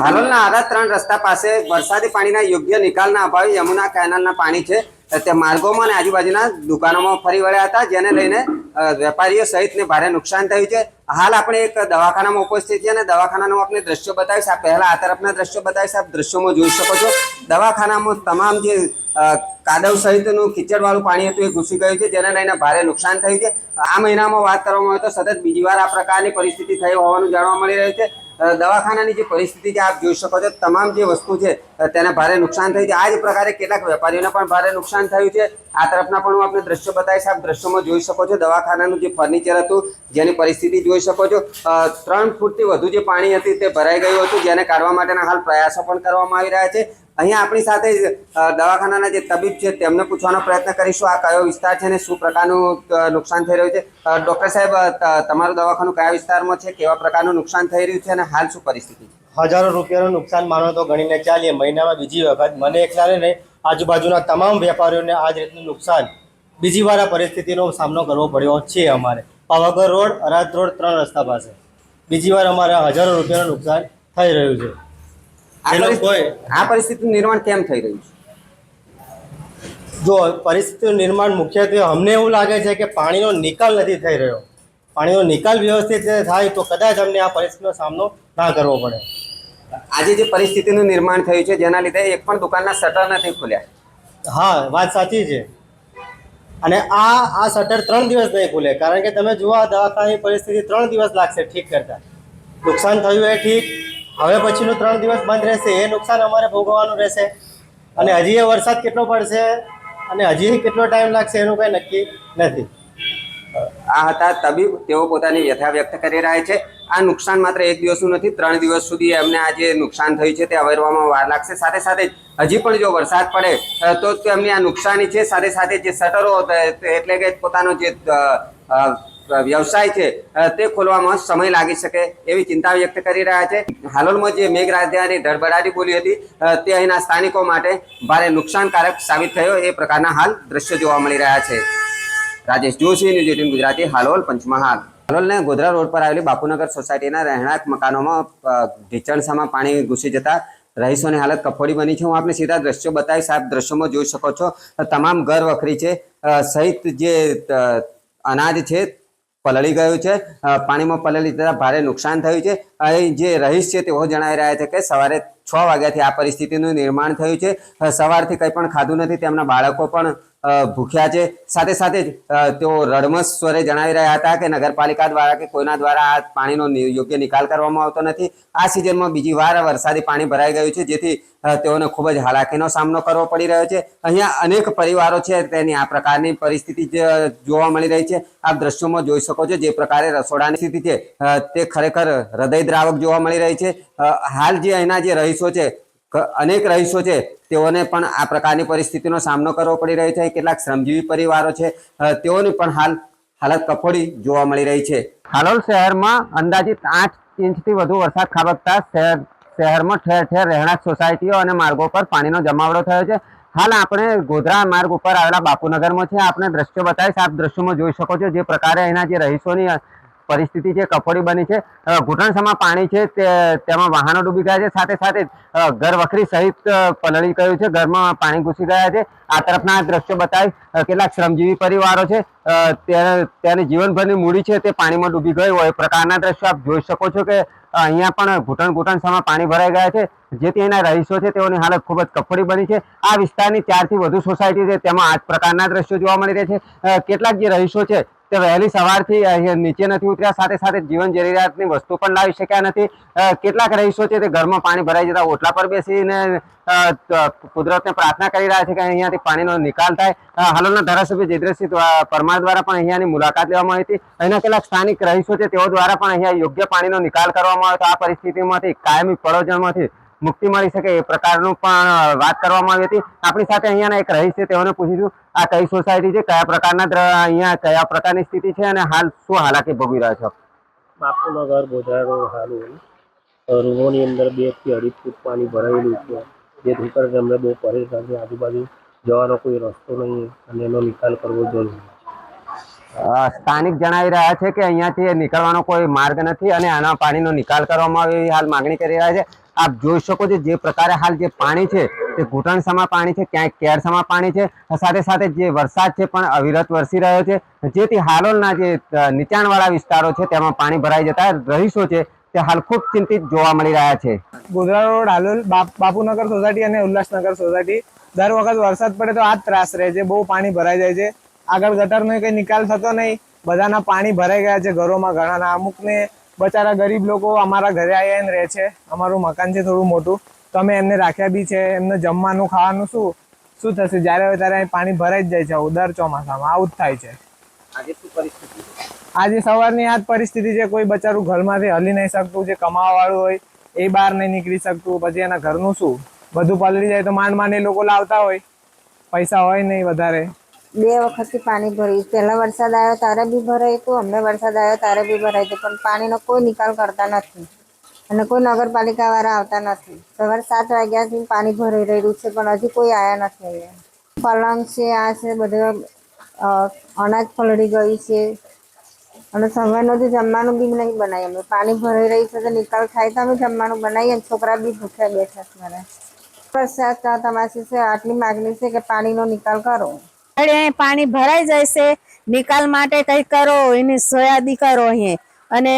હાલોલના આડા ત્રણ રસ્તા પાસે વરસાદી પાણીના યોગ્ય નિકાલના અભાવે યમુના કેનાલના પાણી છે. તે માર્ગોમાં અને આજુબાજુના દુકાનોમાં ફરી વળ્યા હતા, જેને લઈને વેપારીઓ સહિતને ભારે નુકસાન થયું છે. હાલ આપણે એક દવાખાનામાં ઉપસ્થિત છીએ અને દવાખાનાનું આપણે દ્રશ્યો બતાવીશ. આ પહેલા આ તરફના દ્રશ્યો બતાવીશ, આપ દ્રશ્યોમાં જોઈ શકો છો. દવાખાનામાં તમામ જે કાદવ સહિતનું કિચડવાળું પાણી હતું એ ઘૂસી ગયું છે, જેને લઈને ભારે નુકસાન થયું છે. આ મહિનામાં વાત કરવામાં આવે તો સતત બીજી વાર આ પ્રકારની પરિસ્થિતિ થઈ હોવાનું જાણવા મળી રહ્યું છે. દવાખાનાની જે પરિસ્થિતિ છે, આપ જોઈ શકો છો, તમામ જે વસ્તુ છે તેને ભારે નુકસાન થયું છે. આ જ પ્રકારે કેટલાક વેપારીઓને પણ ભારે નુકસાન થયું છે. આ તરફના પણ હું આપને દ્રશ્યો બતાવીશ. આપ દ્રશ્યોમાં જોઈ શકો છો, દવાખાનાનું જે ફર્નિચર હતું, જેની પરિસ્થિતિ જોઈ શકો છો. ત્રણ ફૂટથી વધુ જે પાણી હતી તે ભરાઈ ગયું હતું, જેને કાઢવા માટેના હાલ પ્રયાસો પણ કરવામાં આવી રહ્યા છે. અહીંયા આપણી સાથે દવાખાનાના જે તબીબ છે, તેમને પૂછવાનો પ્રયત્ન કરીશું. આ કયો વિસ્તાર છે અને શું પ્રકારનું નુકસાન થઈ રહ્યું છે? ડૉક્ટર સાહેબ તમારું દવાખાનું કયા વિસ્તારમાં છે? કેવા પ્રકારનું નુકસાન થઈ રહ્યું છે? અને હાલ શું પરિસ્થિતિ છે? હજારો રૂપિયાનું નુકસાન માનો તો ગણીને ચાલીએ. મહિનામાં બીજી વખત. મને એકલાને નહીં આજુબાજુના તમામ વેપારીઓને આ જ રીતનું નુકસાન બીજી વાર આ પરિસ્થિતિનો સામનો કરવો પડ્યો છે અમારે. પાવાગઢ રોડ અરાદ રોડ, ત્રણ રસ્તા પાસે. બીજી વાર અમારે હજારો રૂપિયાનું નુકસાન થઈ રહ્યું છે. આ પરિસ્થિતિ- આ પરિસ્થિતિનું નિર્માણ કેમ થઈ રહ્યું છે? જો પરિસ્થિતિનું નિર્માણ મુખ્યત્વે અમને એવું લાગે છે કે પાણીનો નિકાલ નથી થઈ રહ્યો. પાણીનો નિકાલ વ્યવસ્થિત થાય તો કદાચ અમને આ પરિસ્થિતિનો સામનો ના કરવો પડે. આજે જે પરિસ્થિતિનું નિર્માણ થયું છે જેના લીધે એક પણ દુકાનના શટર નથી ખુલ્યા. હા વાત સાચી છે. અને આ આ શટર ત્રણ દિવસ નહીં ખુલે. કારણ કે તમે જુઓ દવાખાની પરિસ્થિતિ ત્રણ દિવસ લાગશે ઠીક કરતા. નુકસાન થયું એ ઠીક હવે પછીનું ત્રણ દિવસ બંધ રહેશે. એ નુકસાન અમારે ભોગવવાનું રહેશે. અને હજી એ વરસાદ કેટલો પડશે અને હજી કેટલો ટાઈમ લાગશે એનું કંઈ નક્કી નથી. આ હતા તબીબ. તેઓ પોતાની વ્યથા વ્યક્ત કરી રહ્યા છે. આ નુકસાન માત્ર એક દિવસનું નથી, ત્રણ દિવસ સુધી એમને આ જે નુકસાન થયું છે તે અવરવામાં વાર લાગશે. સાથે સાથે હજી પણ જો વરસાદ પડે તો તેમની આ નુકસાની છે. સાથે સાથે જે શટરો એટલે કે પોતાનો જે વ્યવસાય છે તે ખોલવામાં સમય લાગી શકે એવી ચિંતા વ્યક્ત કરી રહ્યા છે. હાલોલમાં જે મેઘરાજાની ધડબડાટી બોલી હતી તે અહીંના સ્થાનિકો માટે ભારે નુકસાનકારક સાબિત થયો. એ પ્રકારના હાલ દ્રશ્યો જોવા મળી રહ્યા છે. Rajesh Joshi, news eighteen Gujarati, Halol, Panchmahal. હાલોલને Godhra road પર આવેલી બાપુનગર સોસાયટીના રહેણાંક મકાનોમાં ઢીચણસામાં પાણી ઘૂસી જતા રહીશોની હાલત કફોડી બની છે. હું આપને સીધા દ્રશ્યો બતાવીશ. સાહેબ દ્રશ્યોમાં જોઈ શકો છો. તમામ ઘર વખરી છે. સહિત જે અનાજ છે પલળી ગયું છે. પાણીમાં પલળી જતા ભારે નુકસાન થયું છે. અહીં જે રહીશ છે તેઓ જણાવી રહ્યા છે કે સવારે છ વાગ્યાથી આ પરિસ્થિતિનું નિર્માણ થયું છે. સવારથી કંઈ પણ ખાધું નથી. તેમના બાળકો પણ ભૂખ્યા છે. સાથે સાથે તેઓ રડમસ સ્વરે જણાવી રહ્યા હતા કે નગરપાલિકા દ્વારા કે કોઈના દ્વારા આ પાણીનો યોગ્ય નિકાલ કરવામાં આવતો નથી. આ સિઝનમાં બીજી વાર વરસાદી પાણી ભરાઈ ગયું છે, જેથી તેઓને ખૂબ જ હાલાકીનો સામનો કરવો પડી રહ્યો છે. અહીંયા અનેક પરિવારો છે, તેની આ પ્રકારની પરિસ્થિતિ જોવા મળી રહી છે. આપ દ્રશ્યોમાં જોઈ શકો છો જે પ્રકારે રસોડાની સ્થિતિ છે. તે ખરેખર હૃદયદ્રાવક જોવા મળી રહી છે. હાલ જે અહીંના જે રહીશો છે અનેક રહીશો છે, તેઓને પણ આ પ્રકારની પરિસ્થિતિનો સામનો કરવો પડી રહ્યો છે. કેટલાક શ્રમજીવી પરિવારો છે તેઓની પણ હાલ, હાલત કફોડી જોવા મળી રહી છે. હાલોલ શહેરમાં અંદાજિત આઠ ઇંચથી વધુ વરસાદ ખાબકતા શહેર, શહેરમાં ઠેર ઠેર રહેણાંક સોસાયટીઓ અને માર્ગો પર પાણીનો જમાવડો થયો છે. હાલ આપણે ગોધરા માર્ગ ઉપર આવેલા બાપુનગરમાં છે. આપણે દ્રશ્યો બતાવીશ. આપ દ્રશ્યોમાં જોઈ શકો છો જે પ્રકારે અહીંના જે રહીશોની પરિસ્થિતિ છે, કફોડી બની છે. ઘૂંટણસમાં પાણી છે, તે, તેમાં વાહનો ડૂબી ગયા છે. સાથે સાથે ઘર વખરી સહિત પલળી ગયું છે. ઘરમાં પાણી ઘૂસી ગયા છે. આ તરફના દ્રશ્યો બતાવી કેટલાક શ્રમજીવી પરિવારો છે. તેની જીવનભરની મૂડી છે, તે પાણીમાં ડૂબી ગઈ હોય. એ પ્રકારના દ્રશ્યો આપ જોઈ શકો છો કે અહીંયા પણ ઘૂંટણ ઘૂંટણસામાં પાણી ભરાઈ ગયા છે. જેથી એના રહીશો છે, તેઓની હાલત ખૂબ જ કફોડી બની છે. આ વિસ્તારની ચારથી વધુ સોસાયટી છે. તેમાં આ પ્રકારના દ્રશ્યો જોવા મળી રહ્યા છે. કેટલાક જે રહીશો છે તે વહેલી સવારથી નીચે નથી ઉતર્યા, સાથે સાથે જીવન જરૂરિયાતની વસ્તુ પણ લાવી શક્યા નથી. કેટલાક રહીશો છે તે ઘરમાં પાણી ભરાઈ જતા ઓટલા પર બેસીને કુદરતને પ્રાર્થના કરી રહ્યા છે કે અહીંયાથી પાણીનો નિકાલ થાય. હાલોના ધારાસભ્ય જેદ્રસિંહ પરમાર દ્વારા પણ અહીંયાની મુલાકાત લેવામાં આવી હતી. અહીંના કેટલાક સ્થાનિક રહીશો છે તેઓ દ્વારા પણ અહીંયા યોગ્ય પાણીનો નિકાલ કરવામાં આવે તો આ પરિસ્થિતિમાંથી કાયમી પડોજણમાંથી મુક્તિ મળી શકે એ પ્રકારનું પણ વાત કરવામાં આવી હતી. આપણી સાથે અહીંયાના એક રહીશ છે તેઓને પૂછીશું આ કઈ સોસાયટી છે કયા પ્રકારના અહીંયા કયા પ્રકારની સ્થિતિ છે અને હાલ શું હાલાકી ભોગવી રહ્યા છો? બાપુનગર ગોધરા રોડ હાલું રૂમોની અંદર બેથી અઢી ફૂટ પાણી ભરાયેલું છે. જેથી કરીને અમને બહુ પરેશાન આજુબાજુ જવાનો કોઈ રસ્તો નહીં અને એનો નિકાલ કરવો અ, સ્થાનિક જણાવી રહ્યા છે કે અહીંયાથી નીકળવાનો કોઈ માર્ગ નથી અને આના પાણીનો નિકાલ કરવામાં આવે એવી હાલ માગણી કરી રહ્યા છે. આપ જોઈ શકો છો જે પ્રકારે હાલ જે પાણી છે તે ઘૂંટણસમાં પાણી છે ક્યાંક કેરસમાં પાણી છે. સાથે સાથે જે વરસાદ છે પણ અવિરત વરસી રહ્યો છે. જેથી હાલોલના જે નીચાણવાળા વિસ્તારો છે તેમાં પાણી ભરાઈ જતા રહીશો છે તે હાલ ખૂબ ચિંતિત જોવા મળી રહ્યા છે. ગોધરા રોડ, હાલોલ બાપુનગર સોસાયટી અને ઉલ્લાસનગર સોસાયટી. દર વખત વરસાદ પડે તો આ ત્રાસ રહે છે. બહુ પાણી ભરાઈ જાય છે. આગળ ગટરનો કંઈ નિકાલ થતો નહીં. બધાના પાણી ભરાઈ ગયા છે ઘરોમાં ઘણાના. અમુકને બચારા ગરીબ લોકો અમારા ઘરે આવીને રહે છે. અમારું મકાન છે થોડું મોટું. તો અમે એમને રાખ્યા બી છે. એમને જમવાનું ખાવાનું શું? શું થશે? જ્યારે હોય ત્યારે અહીં પાણી ભરાઈ જ જાય છે દર ચોમાસામાં. આવું જ થાય છે. આજે શું પરિસ્થિતિ આજે સવારની આ જ પરિસ્થિતિ છે. કોઈ બચારું ઘરમાંથી હલી નહીં શકતું જે કમાવા વાળું હોય એ બહાર નહીં નીકળી શકતું. પછી એના ઘરનું શું? બધું પલળી જાય તો માંડ માંડ એ લોકો લાવતા હોય. પૈસા હોય નહીં વધારે. બે વખતથી પાણી ભર્યું. પહેલાં વરસાદ આવ્યો, ત્યારે બી ભરાયું હતું. અમને વરસાદ આવ્યો, ત્યારે બી ભરાયું હતું. પણ પાણીનો કોઈ નિકાલ કરતા નથી. અને કોઈ નગરપાલિકાવાળા આવતા નથી. સવારે સાત વાગ્યાથી પાણી ભરાઈ રહ્યું છે, પણ હજી કોઈ આવ્યા નથી પલંગ છે, આ છે, બધું અનાજ પલળી ગયું છે. અને સવારનું જે જમવાનું બી નહીં બનાવીએ અમે પાણી ભરાઈ રહ્યું છે, તો નિકાલ થાય તો અમે જમવાનું બનાવીએ છોકરા બી ભૂખ્યા બેઠા છે મારે. વરસાદ તમારી છે, આટલી માગણી છે કે પાણીનો નિકાલ કરો. પાણી ભરાઈ જાય છે નિકાલ માટે કઈ કરો, એની સોયાદી કરો અહીં. અને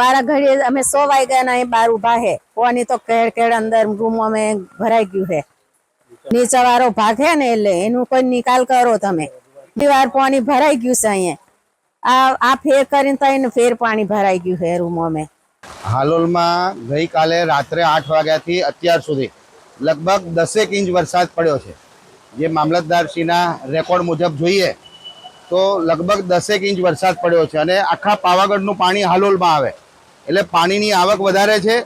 વારા ઘડીએ અમે સો વાગ્યાના અહીં બાર ઊભા હે. કોની તો કેળ કેળ અંદર રૂમ અમે ભરાઈ ગયું હે. નીચે વાળો ભાગ ને એટલે એનું કોઈ નિકાલ કરો તમે. વાર પાણી ભરાઈ ગયું છે અહીંયા. આ આ ફેર કરીને તો એને ફેર પાણી ભરાઈ ગયું છે રૂમ અમે. હાલોલમાં ગઈકાલે રાત્રે આઠ વાગ્યાથી અત્યાર સુધી લગભગ દસેક ઇંચ વરસાદ પડ્યો છે. જે મામલતદારશ્રીના રેકોર્ડ મુજબ જોઈએ, તો લગભગ દસેક ઇંચ વરસાદ પડ્યો છે અને આખા પાવાગઢનું પાણી હાલોલમાં આવે. એટલે પાણીની આવક વધારે છે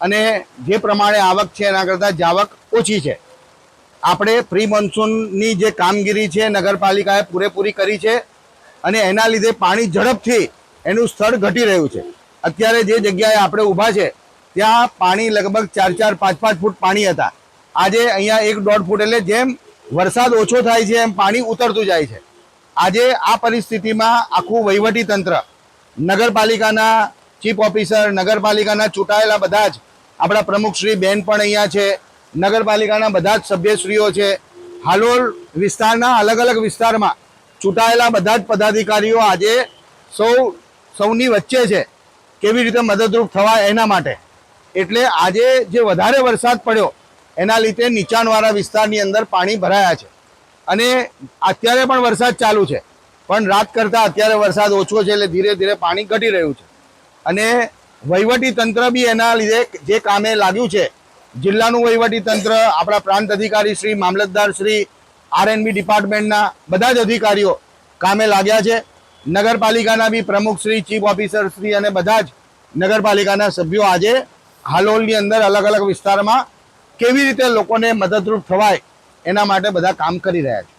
અને જે પ્રમાણે આવક છે એના કરતાં જાવક ઓછી છે. આપણે પ્રી મોન્સૂનની જે કામગીરી છે નગરપાલિકાએ પૂરેપૂરી કરી છે અને એના લીધે પાણી ઝડપથી એનું સ્થળ ઘટી રહ્યું છે. અત્યારે જે જગ્યાએ આપણે ઊભા છે, ત્યાં પાણી લગભગ ચાર ચાર પાંચ પાંચ ફૂટ પાણી હતા. આજે અહીંયા એક દોઢ ફૂટ એટલે જેમ વરસાદ ઓછો થાય છે એમ પાણી ઉતરતું જાય છે. આજે આ પરિસ્થિતિમાં આખું વહીવટી તંત્ર, નગરપાલિકાના ચીફ ઓફિસર, નગરપાલિકાના ચૂંટાયેલા બધા જ, આપણા પ્રમુખશ્રી બેન પણ અહીંયા છે, નગરપાલિકાના બધા જ સભ્યશ્રીઓ છે, હાલોલ વિસ્તારના અલગ અલગ વિસ્તારમાં ચૂંટાયેલા બધા જ પદાધિકારીઓ આજે સૌ, સૌની વચ્ચે છે, કેવી રીતે મદદરૂપ થવા એના માટે. એટલે આજે જે વધારે વરસાદ પડ્યો એના લીધે નીચાણવાળા વિસ્તારની અંદર પાણી ભરાયા છે. અને અત્યારે પણ વરસાદ ચાલુ છે. પણ રાત કરતાં અત્યારે વરસાદ ઓછો છે એટલે ધીરે ધીરે પાણી ઘટી રહ્યું છે. અને વહીવટી તંત્ર બી એના લીધે જે કામે લાગ્યું છે, જિલ્લાનું વહીવટી તંત્ર, આપણા પ્રાંત અધિકારી શ્રી, મામલતદાર શ્રી, આરએનબી ડિપાર્ટમેન્ટના બધા જ અધિકારીઓ કામે લાગ્યા છે. નગરપાલિકાના બી પ્રમુખ શ્રી, ચીફ ઓફિસર શ્રી અને બધા જ નગરપાલિકાના સભ્યો આજે હાલોલની અંદર અલગ અલગ વિસ્તારમાં કેવી રીતે લોકોને મદદરૂપ થવાય એના માટે બધા કામ કરી રહ્યા છે.